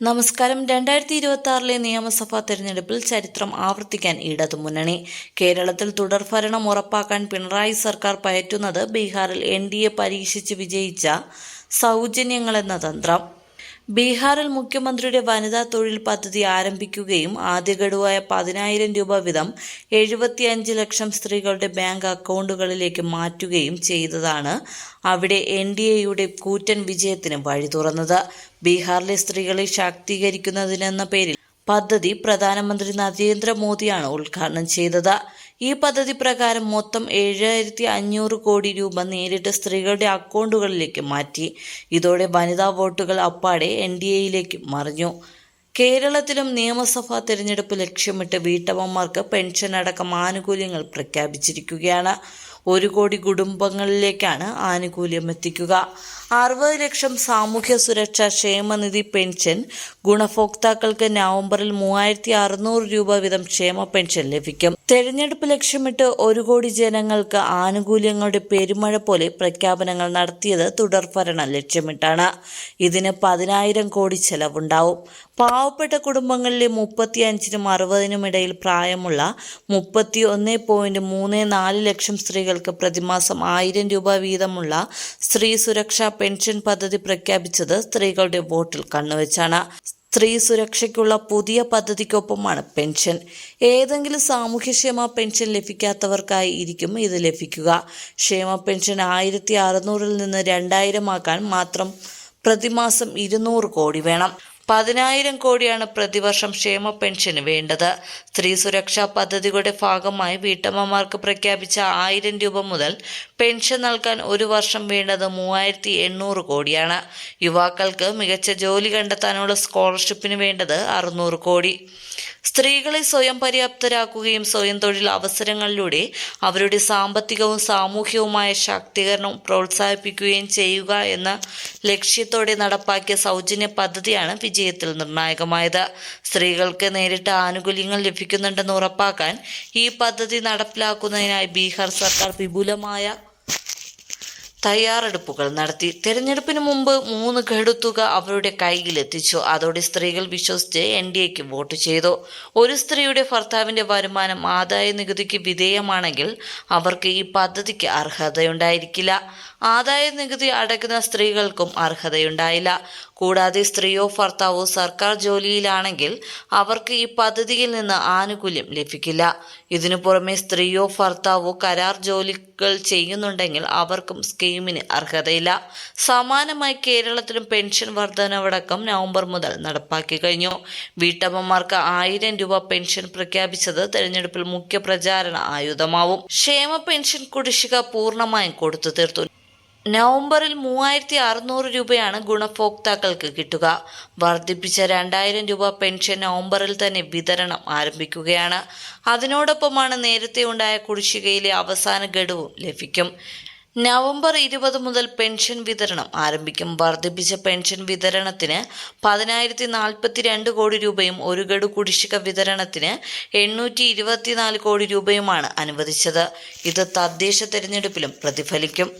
നമസ്കാരം. രണ്ടായിരത്തി ഇരുപത്തി ആറിലെ നിയമസഭാ തെരഞ്ഞെടുപ്പിൽ ചരിത്രം ആവർത്തിക്കാൻ ഇടതു മുന്നണി. കേരളത്തിൽ തുടർഭരണം ഉറപ്പാക്കാൻ പിണറായി സർക്കാർ പയറ്റുന്നത് ബീഹാറിൽ എൻ ഡി എ പരീക്ഷിച്ച് വിജയിച്ച സൗജന്യങ്ങളെന്ന തന്ത്രം. ബീഹാറിൽ മുഖ്യമന്ത്രിയുടെ വനിതാ തൊഴിൽ പദ്ധതി ആരംഭിക്കുകയും ആദ്യ ഗഡുവായ പതിനായിരം രൂപ വീതം എഴുപത്തിയഞ്ച് ലക്ഷം സ്ത്രീകളുടെ ബാങ്ക് അക്കൗണ്ടുകളിലേക്ക് മാറ്റുകയും ചെയ്തതാണ് അവിടെ എൻ ഡി എയുടെ കൂറ്റൻ വിജയത്തിന് വഴി തുറന്നത്. ബീഹാറിലെ സ്ത്രീകളെ ശാക്തീകരിക്കുന്നതിനെന്ന പേരിൽ പദ്ധതി പ്രധാനമന്ത്രി നരേന്ദ്രമോദിയാണ് ഉദ്ഘാടനം ചെയ്തത്. ഈ പദ്ധതി പ്രകാരം മൊത്തം ഏഴായിരത്തി അഞ്ഞൂറ് കോടി രൂപ നേരിട്ട് സ്ത്രീകളുടെ അക്കൗണ്ടുകളിലേക്ക് മാറ്റി. ഇതോടെ വനിതാ വോട്ടുകൾ അപ്പാടെ എൻ ഡി എയിലേക്ക് മറിഞ്ഞു. കേരളത്തിലും നിയമസഭാ തെരഞ്ഞെടുപ്പ് ലക്ഷ്യമിട്ട് വീട്ടമ്മമാർക്ക് പെൻഷൻ അടക്കം ആനുകൂല്യങ്ങൾ പ്രഖ്യാപിച്ചിരിക്കുകയാണ്. ഒരു കോടി കുടുംബങ്ങളിലേക്കാണ് ആനുകൂല്യം എത്തിക്കുക. അറുപത് ലക്ഷം സാമൂഹ്യ സുരക്ഷാ ക്ഷേമനിധി പെൻഷൻ. ഗുണഭോക്താക്കൾക്ക് നവംബറിൽ മൂവായിരത്തി അറുന്നൂറ് രൂപ വീതം ക്ഷേമ പെൻഷൻ ലഭിക്കും. തെരഞ്ഞെടുപ്പ് ലക്ഷ്യമിട്ട് ഒരു കോടി ജനങ്ങൾക്ക് ആനുകൂല്യങ്ങളുടെ പെരുമഴ പോലെ പ്രഖ്യാപനങ്ങൾ നടത്തിയത് തുടർഭരണം ലക്ഷ്യമിട്ടാണ്. ഇതിന് പതിനായിരം കോടി ചെലവുണ്ടാവും. പാവപ്പെട്ട കുടുംബങ്ങളിലെ മുപ്പത്തിയഞ്ചിനും അറുപതിനും ഇടയിൽ പ്രായമുള്ള മുപ്പത്തി ഒന്ന് പോയിന്റ് മൂന്ന് നാല് ലക്ഷം സ്ത്രീകൾക്ക് പ്രതിമാസം ആയിരം രൂപ വീതമുള്ള സ്ത്രീ സുരക്ഷാ പെൻഷൻ പദ്ധതി പ്രഖ്യാപിച്ചത് സ്ത്രീകളുടെ വോട്ടിൽ കണ്ണുവെച്ചാണ്. സ്ത്രീ സുരക്ഷയ്ക്കുള്ള പുതിയ പദ്ധതിക്കൊപ്പമാണ് പെൻഷൻ. ഏതെങ്കിലും സാമൂഹ്യക്ഷേമ പെൻഷൻ ലഭിക്കാത്തവർക്കായി ഇരിക്കും ഇത് ലഭിക്കുക. ക്ഷേമ പെൻഷൻ ആയിരത്തി അറുന്നൂറിൽ നിന്ന് രണ്ടായിരം ആക്കാൻ മാത്രം പ്രതിമാസം ഇരുന്നൂറ് കോടി വേണം. പതിനായിരം കോടിയാണ് പ്രതിവർഷം ക്ഷേമ പെൻഷന് വേണ്ടത്. സ്ത്രീ സുരക്ഷാ പദ്ധതിയുടെ ഭാഗമായി വീട്ടമ്മമാർക്ക് പ്രഖ്യാപിച്ച ആയിരം രൂപ മുതൽ പെൻഷൻ നൽകാൻ ഒരു വർഷം വേണ്ടത് മൂവായിരത്തി എണ്ണൂറ് കോടിയാണ്. യുവാക്കൾക്ക് മികച്ച ജോലി കണ്ടെത്താനുള്ള സ്കോളർഷിപ്പിന് വേണ്ടത് അറുന്നൂറ് കോടി. സ്ത്രീകളെ സ്വയം പര്യാപ്തരാക്കുകയും സ്വയം തൊഴിൽ അവസരങ്ങളിലൂടെ അവരുടെ സാമ്പത്തികവും സാമൂഹികവുമായ ശാക്തീകരണം പ്രോത്സാഹിപ്പിക്കുകയും ചെയ്യുക എന്ന ലക്ഷ്യത്തോടെ നടപ്പാക്കിയ സൗജന്യ പദ്ധതിയാണ് വിജയത്തിൽ നിർണായകമായത്. സ്ത്രീകൾക്ക് നേരിട്ട് ആനുകൂല്യങ്ങൾ ലഭിക്കുന്നുണ്ടെന്ന് ഉറപ്പാക്കാൻ ഈ പദ്ധതി നടപ്പിലാക്കുന്നതിനായി ബീഹാർ സർക്കാർ വിപുലമായ തയ്യാറെടുപ്പുകൾ നടത്തി. തെരഞ്ഞെടുപ്പിന് മുമ്പ് മൂന്ന് ഘടുത്തുക അവരുടെ കൈയിലെത്തിച്ചു. അതോടെ സ്ത്രീകൾ വിശ്വസിച്ച് എൻ ഡി എക്ക് വോട്ട് ചെയ്തു. ഒരു സ്ത്രീയുടെ ഭർത്താവിന്റെ വരുമാനം ആദായ നികുതിക്ക് വിധേയമാണെങ്കിൽ അവർക്ക് ഈ പദ്ധതിക്ക് അർഹതയുണ്ടായിരിക്കില്ല. ആദായ നികുതി അടയ്ക്കുന്ന സ്ത്രീകൾക്കും അർഹതയുണ്ടായില്ല. കൂടാതെ സ്ത്രീയോ ഭർത്താവോ സർക്കാർ ജോലിയിലാണെങ്കിൽ അവർക്ക് ഈ പദ്ധതിയിൽ നിന്ന് ആനുകൂല്യം ലഭിക്കില്ല. ഇതിനു പുറമെ സ്ത്രീയോ ഭർത്താവോ കരാർ ജോലികൾ ചെയ്യുന്നുണ്ടെങ്കിൽ അവർക്കും സ്കീമിന് അർഹതയില്ല. സമാനമായി കേരളത്തിലും പെൻഷൻ വർധനവടക്കം നവംബർ മുതൽ നടപ്പാക്കി കഴിഞ്ഞു. വീട്ടമ്മമാർക്ക് ആയിരം രൂപ പെൻഷൻ പ്രഖ്യാപിച്ചത് തെരഞ്ഞെടുപ്പിൽ മുഖ്യ പ്രചാരണ ആയുധമാവും. ക്ഷേമ പെൻഷൻ കുടിശ്ശിക പൂർണമായും കൊടുത്തു തീർത്തു. നവംബറിൽ മൂവായിരത്തി അറുന്നൂറ് രൂപയാണ് ഗുണഭോക്താക്കൾക്ക് കിട്ടുക. വർദ്ധിപ്പിച്ച രണ്ടായിരം രൂപ പെൻഷൻ നവംബറിൽ തന്നെ വിതരണം ആരംഭിക്കുകയാണ്. അതിനോടൊപ്പമാണ് നേരത്തെ ഉണ്ടായ കുടിശ്ശികയിലെ അവസാന ഗഡുവും ലഭിക്കും. നവംബർ ഇരുപത് മുതൽ പെൻഷൻ വിതരണം ആരംഭിക്കും. വർദ്ധിപ്പിച്ച പെൻഷൻ വിതരണത്തിന് പതിനായിരത്തി നാൽപ്പത്തി രണ്ട് കോടി രൂപയും ഒരു ഗഡു കുടിശ്ശിക വിതരണത്തിന് എണ്ണൂറ്റി ഇരുപത്തിനാല് കോടി രൂപയുമാണ് അനുവദിച്ചത്. ഇത് തദ്ദേശ തെരഞ്ഞെടുപ്പിലും പ്രതിഫലിക്കും.